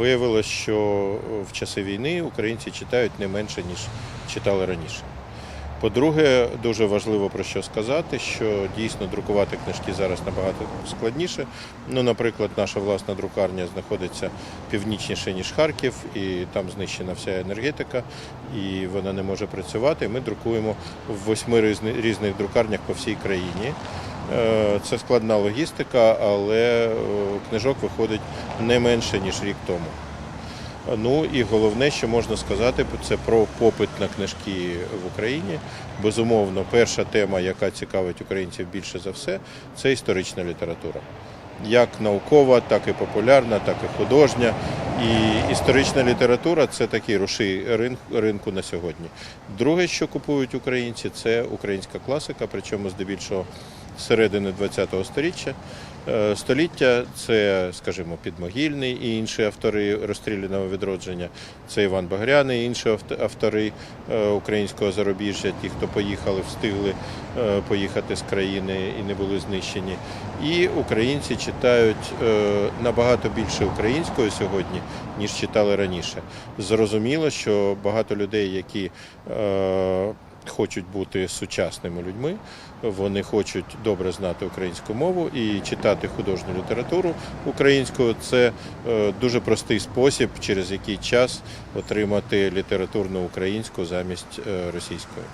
виявилось, що в часи війни українці читають не менше, ніж читали раніше. По-друге, дуже важливо про що сказати, що дійсно друкувати книжки зараз набагато складніше. Ну, наприклад, наша власна друкарня знаходиться північніше, ніж Харків, і там знищена вся енергетика, і вона не може працювати. Ми друкуємо в восьми різних друкарнях по всій країні. Е, Це складна логістика, але е, книжок виходить не менше, ніж рік тому. Ну і головне, що можна сказати, це про попит на книжки в Україні. Безумовно, перша тема, яка цікавить українців більше за все, це історична література. Як наукова, так і популярна, так і художня. І історична література це такий рушій рин- ринку на сьогодні. Друге, що купують українці, це українська класика, причому здебільшого середини ХХ століття. Е, Століття це, скажімо, підмогильний і інші автори розстріляного відродження. Це Іван Багряний, і інші автори е, українського зарубіжжя, ті, хто поїхали, встигли е, поїхати з країни і не були знищені. І українці читають набагато більше української сьогодні, ніж читали раніше. Зрозуміло, що багато людей, які е, хочуть бути сучасними людьми, вони хочуть добре знати українську мову і читати художню літературу українською. Це е, дуже простий спосіб, через який час отримати літературну українську замість е, російської.